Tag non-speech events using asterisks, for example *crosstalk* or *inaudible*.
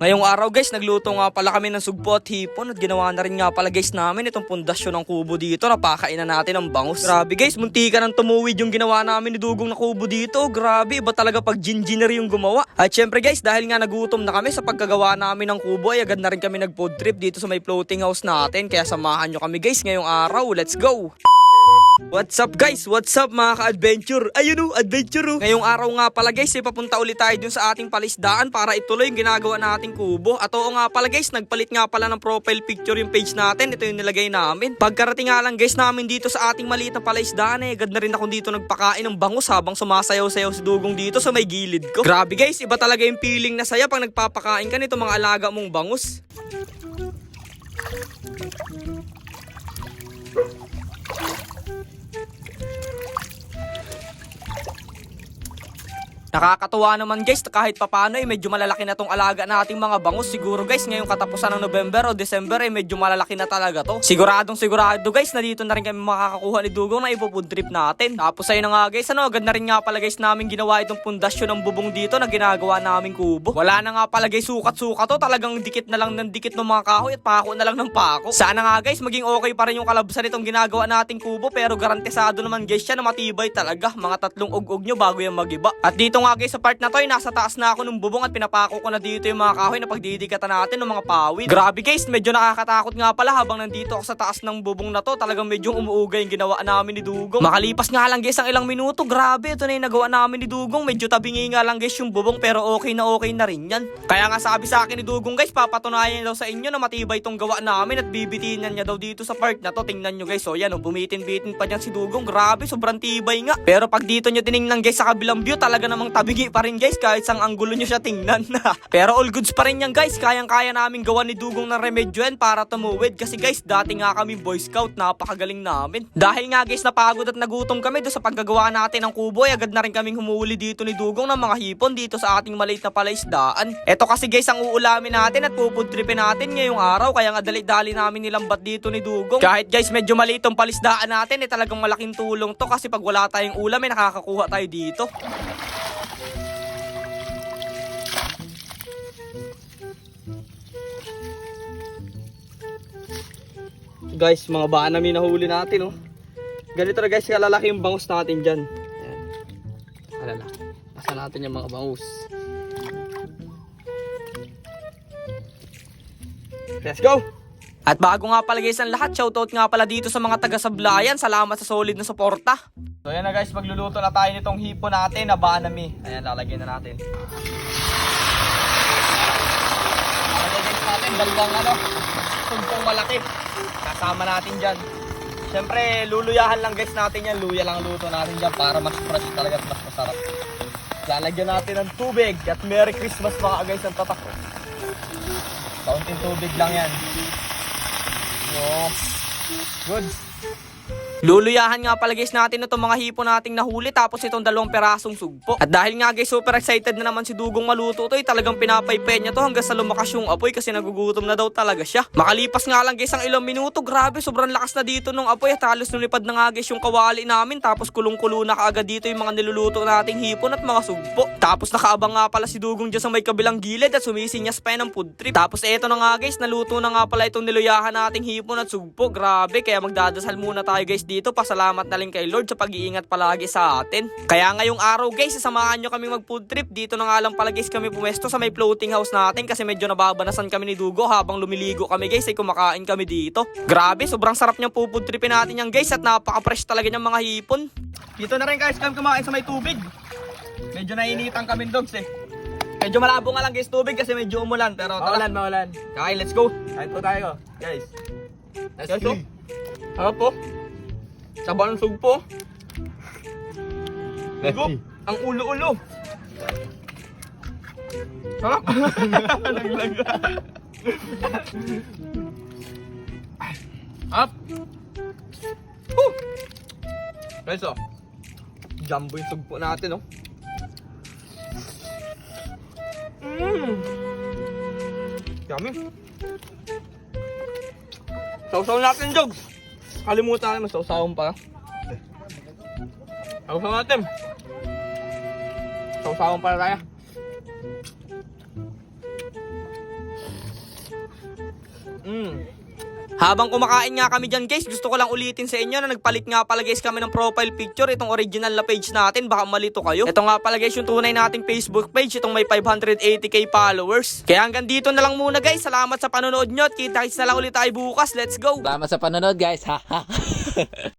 Ngayong araw guys, nagluto nga pala kami ng sugpo at hipon at ginawa na rin nga pala guys namin itong pundasyon ng kubo dito. Napakainan natin ng bangus. Grabe guys, munti ka ng tumuwid yung ginawa namin ni Dugong na kubo dito. Grabe, iba talaga pag gingineer yung gumawa. At syempre guys, dahil nga nagutom na kami sa pagkagawa namin ng kubo, ay agad na rin kami nag-food trip dito sa may floating house natin. Kaya samahan nyo kami guys ngayong araw. Let's go! What's up guys? What's up mga ka-adventure? Ayun o, adventure o. Ngayong araw nga pala guys, ipapunta ulit tayo dun sa ating palisdaan para ituloy yung ginagawa nating kubo. At oo nga pala guys, nagpalit nga pala ng profile picture yung page natin. Ito yung nilagay namin. Pagkarating nga lang guys namin dito sa ating maliit na palisdaan eh, agad na rin ako dito nagpakain ng bangus habang sumasayaw-sayaw si Dugong dito sa may gilid ko. Grabe guys, iba talaga yung feeling na saya pag nagpapakain ka nito mga alaga mong bangus. Nakakatuwa naman guys, kahit papano eh medyo malalaki na tong alaga nating mga bangus. Siguro guys, ngayong katapusan ng November o December eh medyo malalaki na talaga to. Siguradong sigurado guys na dito na rin kami makakakuha ni Dugong na ipufood trip natin. Tapos ayun na nga guys, ano, agad na rin nga pala guys namin ginawa itong pundasyon ng bubong dito na ginagawa naming kubo. Wala na nga pala guys sukat-sukat to, talagang dikit na lang ng dikit ng mga kahoy at pako na lang ng pako. Sana nga guys, maging okay pa rin yung kalabsan itong ginagawa nating kubo pero garantisado naman guys siya na matibay talaga. Mga tatlong ug-ug nyo bago yung magiba. At dito nga guys sa part na to ay nasa taas na ako ng bubong at pinapako ko na dito yung mga kahoy na pagdidikatan natin ng mga pawid. Grabe guys, medyo nakakatakot nga pala habang nandito ako sa taas ng bubong na to. Talagang medyo umuugay yung ginawa namin ni Dugong. Makalipas nga lang guys ang ilang minuto, grabe ito na yung nagawa namin ni Dugong. Medyo tabingi nga lang guys yung bubong pero okay na okay na rin yan. Kaya nga sabi sa akin ni Dugong guys, papatunayan daw sa inyo na matibay itong gawa namin at bibitinan niya daw dito sa park na to. Tingnan nyo guys, so yan, oh, bumitin-bitin pa dyan si Dugong. Grabe, sobrang tibay nga. Pero pag dito nyo tiningnan guys sa kabilang view, talaga namang tabingi pa rin guys kahit sang anggulo nyo siya tingnan. *laughs* Pero all goods pa rin yan guys. Kayang-kaya namin gawa ni Dugong ng remedyo yan para tumuwid. Kasi guys, dati nga kami boy scout, napakagaling namin. Dahil nga guys, napagod at nagutom kami do sa paggagawa natin ng kubo, ay agad na rin kaming humuli dito ni Dugong ng mga hipon dito sa ating maliit na palaisdaan. Ito kasi guys ang uulamin natin at pupudtripin natin ngayong araw. Kaya nga dali-dali namin nilambat dito ni Dugong. Kahit guys, medyo maliit tong palisdaan natin, eh talagang malaking tulong to kasi pag wala tayong ulam, eh nakakakuha tayo dito. Guys, mga baan namin nahuli natin, oh. Ganito na guys, kalalaki yung bangus natin dyan. Ayan. Alala. Pasa natin yung mga bangus. Let's go! At bago nga pala guys ang lahat, shoutout nga pala dito sa mga taga-sablayan. Salamat sa solid na suporta. So ayan na guys, magluluto na tayo nitong hipo natin na banami. Ayan, lalagyan na natin. Lalagyan natin, dalawang ano, tumpong malaki. Kasama natin dyan. Siyempre, luluyahan lang guys natin yan. Luya lang luto natin dyan para mas fresh talaga at mas masarap. Lalagyan natin ng tubig at Merry Christmas mga guys ang tatak. Kaunting tubig lang yan. Yo. Good. Luluyahan nga pala guys natin itong mga hipo nating nahuli tapos itong dalawang perasong sugpo. At dahil nga guys super excited na naman si Dugong maluto to, eh, talagang pinapaypay niya to hanggang sa lumakas yung apoy kasi nagugutom na daw talaga siya. Makalipas nga lang guys ang ilang minuto, grabe sobrang lakas na dito nung apoy at halos lumipad na nga guys yung kawali namin tapos kulong-kulo na kaagad dito yung mga niluluto nating hipon at mga sugpo. Tapos nakaabang nga pala si Dugong dyan sa may kabilang gilid at sumisinyas pa ng food trip. Tapos eto na nga guys, naluto na nga pala itong niluyahan nating hipon at sugpo. Grabe, kaya magdadasal muna tayo guys dito. Pasalamat na rin kay Lord sa pag-iingat palagi sa atin. Kaya ngayong araw guys, sasamahan nyo kami mag food trip. Dito na nga lang pala guys kami pumesto sa may floating house natin kasi medyo nababanasan kami ni Dugo habang lumiligo kami guys ay kumakain kami dito. Grabe, sobrang sarap niyang food tripin natin yan guys at napaka-fresh talaga niyang mga hipon. Dito na rin guys kami kumain sa may tubig. Medyo nainitan kami dogs eh. Medyo malabo nga lang guys tubig kasi medyo umulan pero tara. Mawalan, mawalan. Kain, let's go. Kain po tayo, guys. Let's Guys, go. oh. Harap po. Sabaw ng sugpo. Gup, ang ulo-ulo. Sarap. *laughs* Naglaga. Up. Woo! Guys, oh. Jumbo yung sugpo natin, oh. Mmm. Yummy. Sausaw natin, Jogs. Nakalimutan naman sa usawang pa. Ako sa natin. Sa usawang pa tayo. Mmm. Habang kumakain nga kami dyan guys, gusto ko lang ulitin sa inyo na nagpalit nga pala guys kami ng profile picture, itong original na page natin, baka malito kayo. Ito nga pala guys yung tunay nating Facebook page, itong may 580k followers. Kaya hanggang dito na lang muna guys, salamat sa panonood nyo at kita-kits na lang ulit tayo bukas, let's go! Salamat sa panonood guys. Ha ha. *laughs*